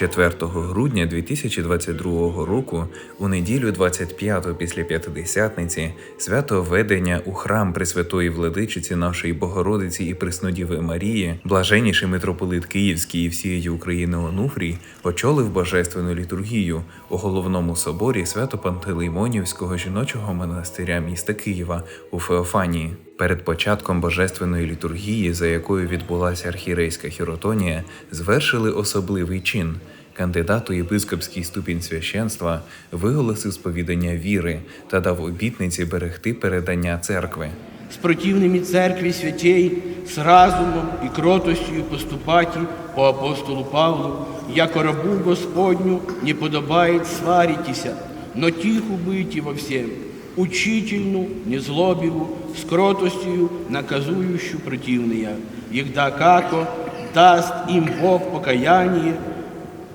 4 грудня 2022 року, у неділю 25 після П'ятидесятниці, свято введення у храм Пресвятої Владичиці нашої Богородиці і Преснодіви Марії, блаженніший митрополит Київський і всієї України Онуфрій очолив божественну літургію у головному соборі Свято-Пантелеймонівського жіночого монастиря міста Києва у Феофанії. Перед початком божественної літургії, за якою відбулася архірейська хіротонія, звершили особливий чин Кандидат у єпископський ступінь священства виголосив сповідання віри та дав обітниці берегти передання церкви. с противными церкви святей, с разумом и кротостью поступати по апостолу Павлу, яко рабу Господню не подобает сваритеся, но тиху быть во всем, учительну, незлобиву, с кротостью наказующую противные, егда како даст им Бог покаяние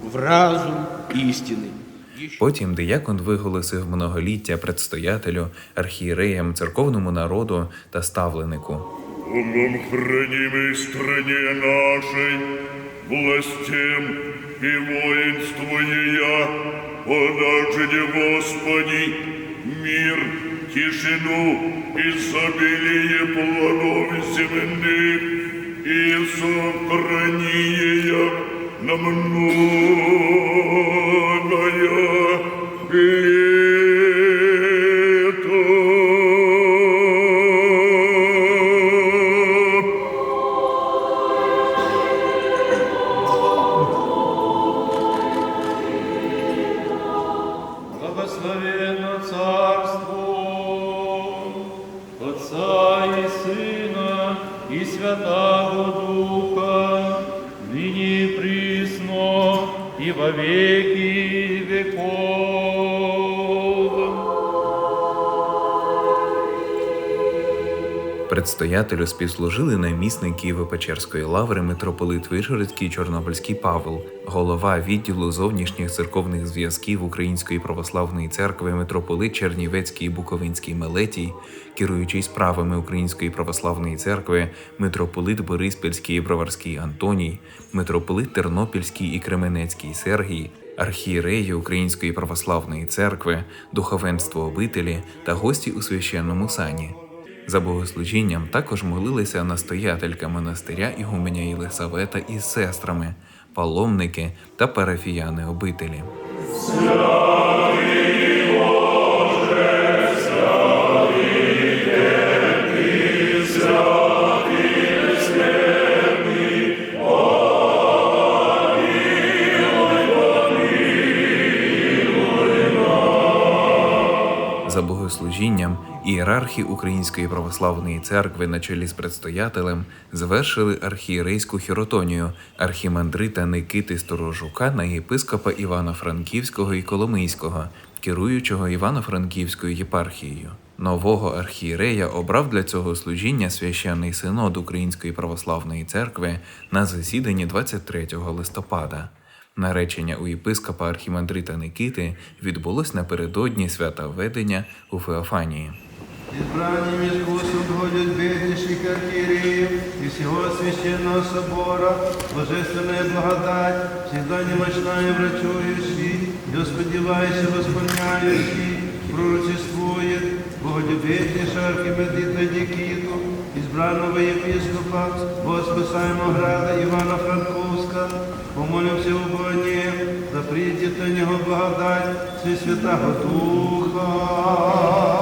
в разум истины. Потім диякон виголосив многоліття предстоятелю, архієреям, церковному народу та ставленику. Умом хранимой стране нашей, властям и воинствуя, подажде Господи, мир, тишину, изобилие плодов земных и 남은 무 и во веки веков. Предстоятелю співслужили намісник Києво-Печерської лаври митрополит Вишгородський Чорнобильський Павел, голова відділу зовнішніх церковних зв'язків Української православної церкви митрополит Чернівецький і Буковинський Мелетій, керуючий справами Української православної церкви, митрополит Бориспільський і Броварський Антоній, митрополит Тернопільський і Кременецький Сергій, архієреї Української православної церкви, духовенство обителі та гості у священному сані. За богослужінням також молилися настоятелька монастиря Ігуменя Єлисавета із сестрами, паломники та парафіяни обителі. Богослужінням ієрархи Української православної церкви на чолі з предстоятелем завершили архієрейську хіротонію архімандрита Никити Сторожука на єпископа Івано-Франківського і Коломийського, керуючого Івано-Франківською єпархією. Нового архієрея обрав для цього служіння священний синод Української православної церкви на засіданні 23 листопада. Наречення у єпископа архімандрита Никити відбулось напередодні свята введення у Феофанії. Избранием искусством входят беднейших архиереев и всего священного собора, божественная благодать, всегда немощная врачующий, Господевайся восполняющий, пророчествует, Богодюбеднейшего архимандрита Никиту, избранного епископа, Господа града Ивана Франковска, помолимся в нем, да придет на него благодать Святого Духа.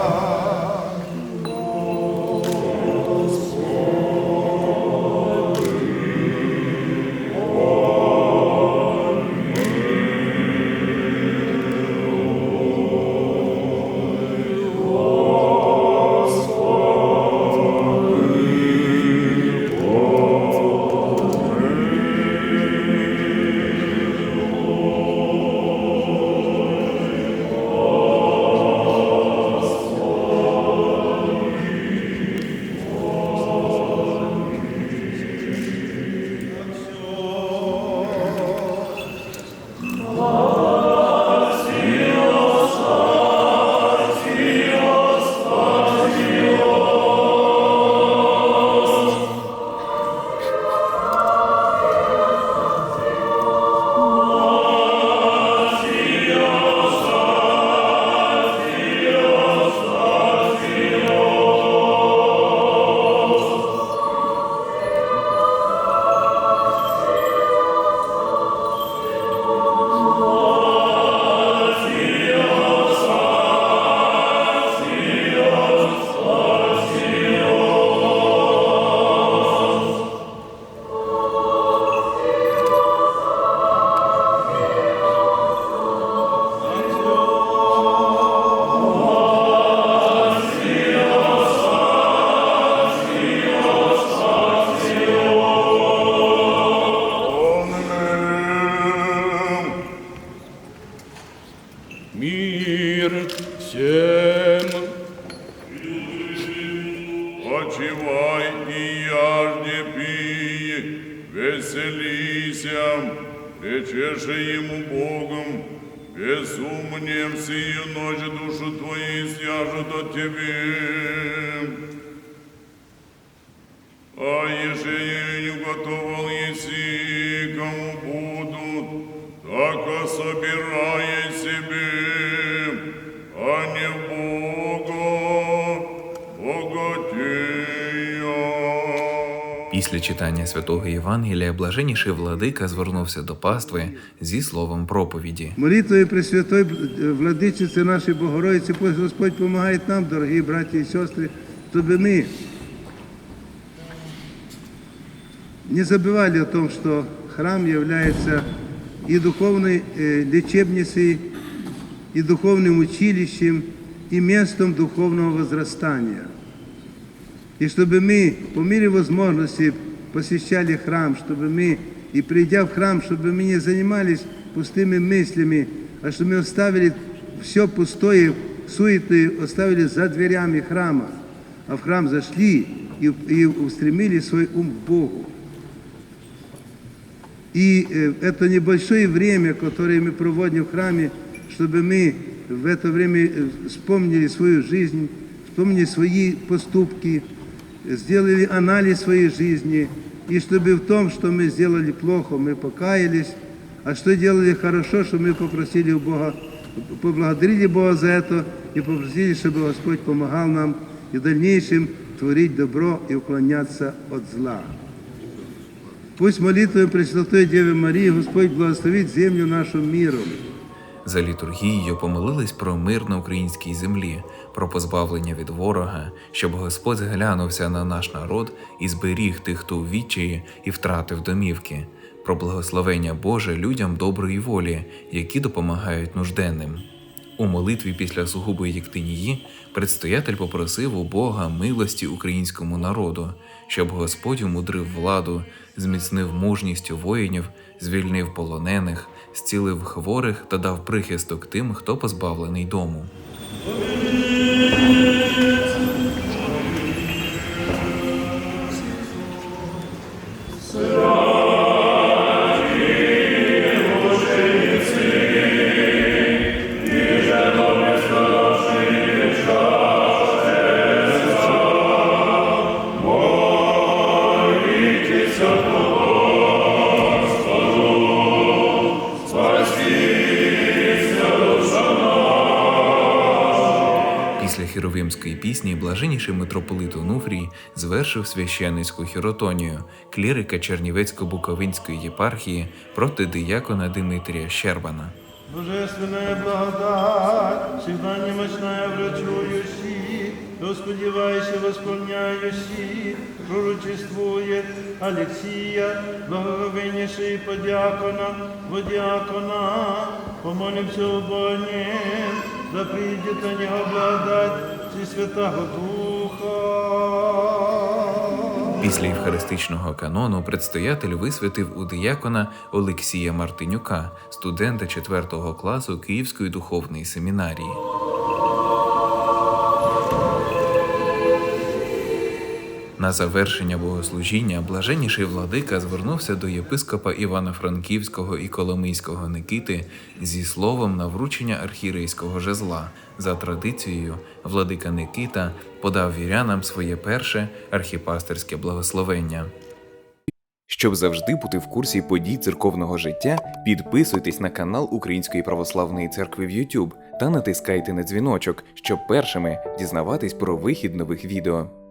Веселися, речеше ему Богом, безумнем сию ночь душу твою свяжут от тебе. А еже не уготовал еси, кому будут, так собирай Після читання святого Євангелія блаженніший владика звернувся до пастви зі словом проповіді. Молитвою Пресвятой Владичиці нашої Богородиці, пусть Господь допомагає нам, дорогі браті і сестри, щоб ми не забывали о том, что храм является и духовной э, лечебницей, и духовным училищем, и местом духовного возрастания. И чтобы мы по мере возможности посещали храм, чтобы мы, и придя в храм, чтобы мы не занимались пустыми мыслями, а чтобы мы оставили все пустое, суетное, оставили за дверями храма, а в храм зашли и, и устремили свой ум к Богу. И э, это небольшое время, которое мы проводим в храме, чтобы мы в это время э, вспомнили свою жизнь, вспомнили свои поступки, сделали анализ своей жизни, и чтобы в том, что мы сделали плохо, мы покаялись, а что делали хорошо, что мы попросили у Бога, поблагодарили Бога за это и попросили, чтобы Господь помогал нам и в дальнейшем творить добро и уклоняться от зла. Пусть молитвою Пресвятой Девы Марии Господь благословит землю нашу миром. За літургією помолились про мир на українській землі, про позбавлення від ворога, щоб Господь зглянувся на наш народ і зберіг тих, хто у відчаї і втратив домівки, про благословення Боже людям доброї волі, які допомагають нужденним. У молитві після сугубої Єктинії предстоятель попросив у Бога милості українському народу, щоб Господь умудрив владу, зміцнив мужність воїнів, звільнив полонених, зцілив хворих та дав прихисток тим, хто позбавлений дому. Пісні блаженніший митрополит Онуфрій звершив священницьку хіротонію клірика Чернівецько-Буковинської єпархії проти диякона Димитрія Щербана. Божественная благодать, всегда немощная врачующий, Господевайся восполняющий, пророчествует Алексия, благоговейнейший подьякона, водиакона, помолимся обоим, да придет на него благодать и Святого Духа. Після євхаристичного канону предстоятель висвятив у диякона Олексія Мартинюка, студента 4 класу Київської духовної семінарії. На завершення богослужіння блаженніший владика звернувся до єпископа Івано-Франківського і Коломийського Никити зі словом на вручення архірейського жезла. За традицією, владика Никита подав вірянам своє перше архіпастерське благословення. Щоб завжди бути в курсі подій церковного життя, підписуйтесь на канал Української православної церкви в YouTube та натискайте на дзвіночок, щоб першими дізнаватись про вихід нових відео.